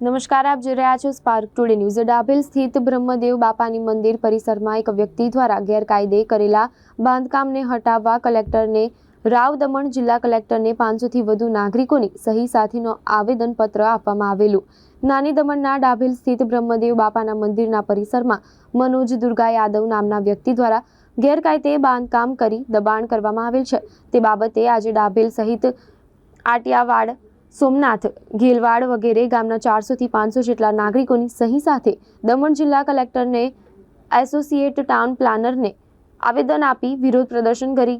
નમસ્કાર, આપ જોઈ રહ્યા છો સ્પાર્ક ટુડે ન્યૂઝ ડાભેલ સ્થિત બ્રહ્મદેવ બાપાની મંદિર પરિસરમાં એક વ્યક્તિ દ્વારા ગેરકાયદે કરેલા બાંધકામને હટાવવા કલેક્ટરને રાવ દમણ જિલ્લા કલેક્ટરને પાંચસોથી વધુ નાગરિકોની સહી સાથેનો આવેદનપત્ર આપવામાં આવેલું. નાની દમણના ડાભેલ સ્થિત બ્રહ્મદેવ બાપાના મંદિરના પરિસરમાં મનોજ દુર્ગા યાદવ નામના વ્યક્તિ દ્વારા ગેરકાયદે બાંધકામ કરી દબાણ કરવામાં આવેલ છે. તે બાબતે આજે ડાભેલ સહિત આટિયાવાડ સોમનાથ, ગેલવાડ વગેરે ગામના ચારસોથી પાંચસો જેટલા નાગરિકોની સહી સાથે દમણ જિલ્લા કલેક્ટરને એસોસિએટ ટાઉન પ્લાનરને આવેદન આપી વિરોધ પ્રદર્શન કરી.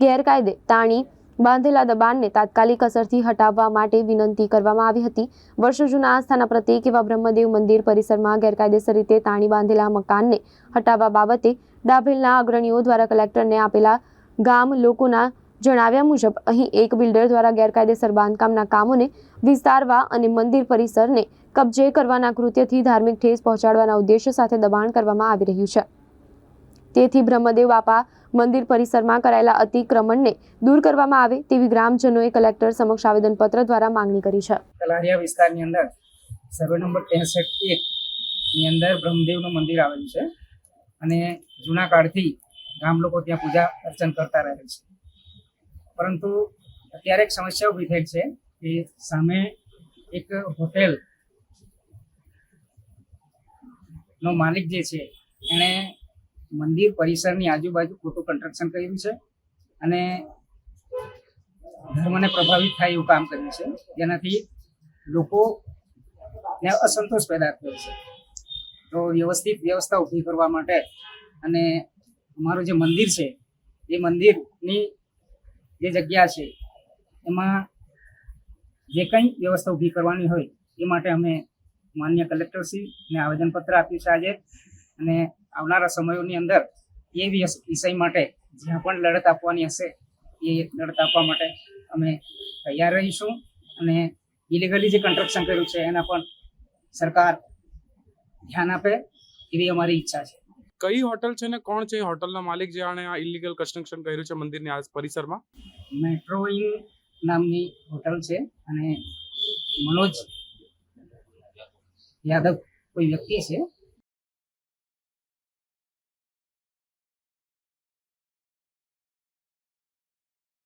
ગેરકાયદે તાણી બાંધેલા દબાણને તાત્કાલિક અસરથી હટાવવા માટે વિનંતી કરવામાં આવી હતી. વર્ષો જૂના આસ્થાના પ્રત્યેક એવા બ્રહ્મદેવ મંદિર પરિસરમાં ગેરકાયદેસર રીતે તાણી બાંધેલા મકાનને હટાવવા બાબતે ડાભેલના અગ્રણીઓ દ્વારા કલેક્ટરને આપેલા ગામ લોકોના જણાવ્યા મુજબ, અહીં એક બિલ્ડર દ્વારા ગેરકાયદેસર બાંધકામના કામોને વિસ્તારવા અને મંદિર પરિસરને કબજે કરવાના કૃત્યથી ધાર્મિક ઠેસ પહોંચાડવાના ઉદ્દેશ્ય સાથે દબાણ કરવામાં આવી રહ્યું છે. તેથી બ્રહ્મદેવ બાપા મંદિર પરિસરમાં કરાયેલા અતિક્રમણને દૂર કરવામાં આવે તેવી ગ્રામજનોએ કલેક્ટર સમક્ષ આવેદનપત્ર દ્વારા માંગણી કરી છે. કલારિયા વિસ્તારની અંદર સર્વે નંબર ત્રેસઠ એક ની અંદર બ્રહ્મદેવનું મંદિર આવેલું છે અને જૂના કાળથી ગામ લોકો ત્યાં પૂજા અર્ચન કરતા રહે છે. પરંતુ અત્યારે એક સમસ્યા ઊભી થઈ છે કે સામે એક હોટેલ નો માલિક જે છે, એણે મંદિર પરિસરની આજુબાજુ ખોટું કન્સ્ટ્રક્શન કર્યું છે અને ધર્મને પ્રભાવિત થાય એવું કામ કર્યું છે. જેનાથી લોકો ને અસંતોષ પેદા થયો છે. તો વ્યવસ્થિત વ્યવસ્થા ઊભી કરવા માટે અને અમારું જે મંદિર છે, એ મંદિરની જે જગ્યા છે, એમાં જે કંઈ વ્યવસ્થા ઊભી કરવાની હોય, એ માટે અમે માન્ય કલેક્ટરશ્રીને આવેદનપત્ર આપ્યું છે આજે. અને આવનારા સમયોની અંદર એ વિષય માટે જ્યાં પણ લડત આપવાની હશે, એ લડત આપવા માટે અમે તૈયાર રહીશું. અને ઇલીગલી જે કન્સ્ટ્રક્શન કર્યું છે, એના પણ સરકાર ધ્યાન આપે એવી અમારી ઈચ્છા છે. કઈ હોટલ છે ને, કોણ છે હોટલના માલિક જેણે આ ઇલીગલ કન્સ્ટ્રક્શન કર્યું છે મંદિરની આસ, પરિસરમાં? મેટ્રો ઇન નામની હોટલ છે અને મનોજ યાદવ કોઈ વ્યક્તિ છે?